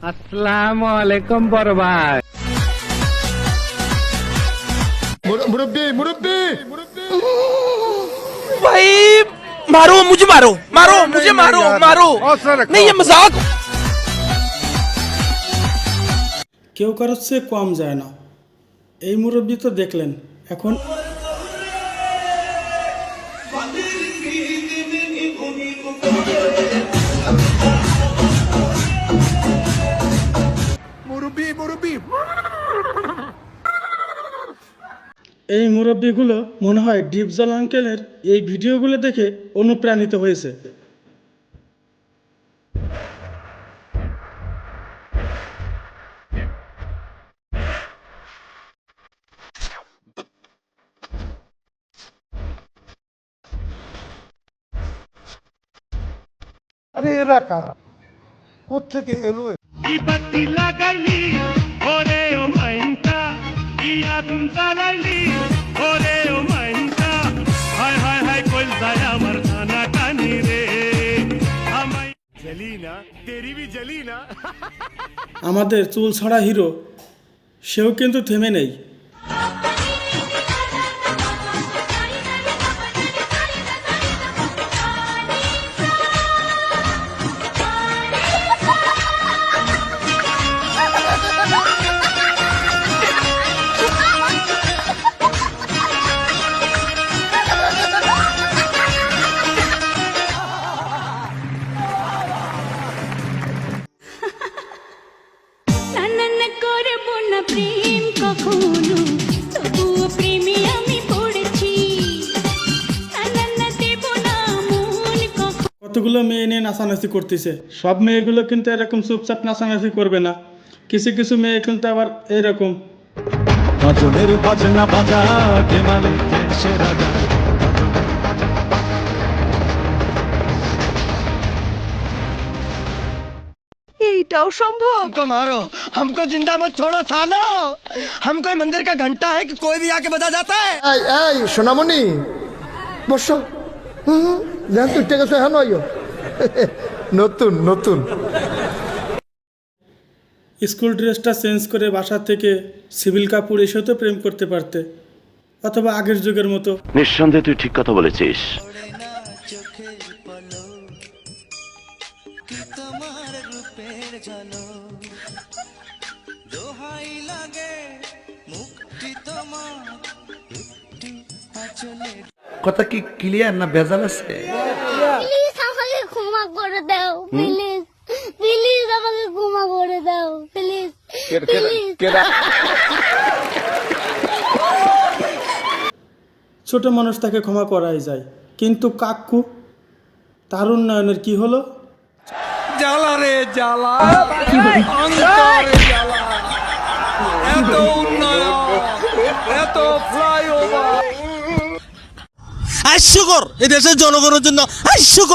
আসসালামু আলাইকুম বড় ভাই মুরব্বী মুরব্বী भाई मारो मुझे मारो मारो मुझे मारो मारो नहीं ये मजाक কেউ কারোর চেয়ে কম যায় না এই মুরব্বী তো দেখলেন এখন মুরব্বী। মুরব্বী এই মুরব্বীগুলো মনে হয় ডিপজল আঙ্কেলের এই ভিডিওগুলো দেখে অনুপ্রাণিত হয়েছে। আরে এরা কারা? কোথেকে এলো? বিপত্তি আমার কানি রে। আমাদের চুল ছড়া হিরো সেও কিন্তু থেমে নেই। কতগুলো মেয়ে নিয়ে নাচানাচি করতেছে সব মেয়েগুলো কিন্তু এরকম চুপচাপ নাচানাচি করবে না কিছু কিছু মেয়ে কিন্তু আবার এরকম ভজনের ভজনা বাজা দেমালে দেশে রাজা এইটাও সম্ভব हमको मारो हमको जिंदा मत छोड़ो सालो हम कोई मंदिर का घंटा है कि कोई भी आके बजा जाता है এই এই সোনামণি বস দেন তুই টেকে হ্যাঁ নয় নতুন নতুন স্কুল ড্রেসটা চেঞ্জ করে বাসা থেকে সিভিল কাপড় এসেও তো প্রেম করতে পারতে অথবা আগের যুগের মতো। নিঃসন্দেহে তুই ঠিক কথা বলেছিস। কথা কি ক্লিয়ার না ভেজাল আছে? প্লিজ আমাকে ক্ষমা করে দাও প্লিজ প্লিজ আমাকে ক্ষমা করে দাও প্লিজ ছোট মানুষ তাকে ক্ষমা করাই যায় কিন্তু কাকু তার উন্নয়নের কি হলো? জ্বালা রে জ্বালা এত উন্নয়ন এত ফ্লাইওভার হাস্যকর। এদেশের জনগণের জন্য হাস্যকর।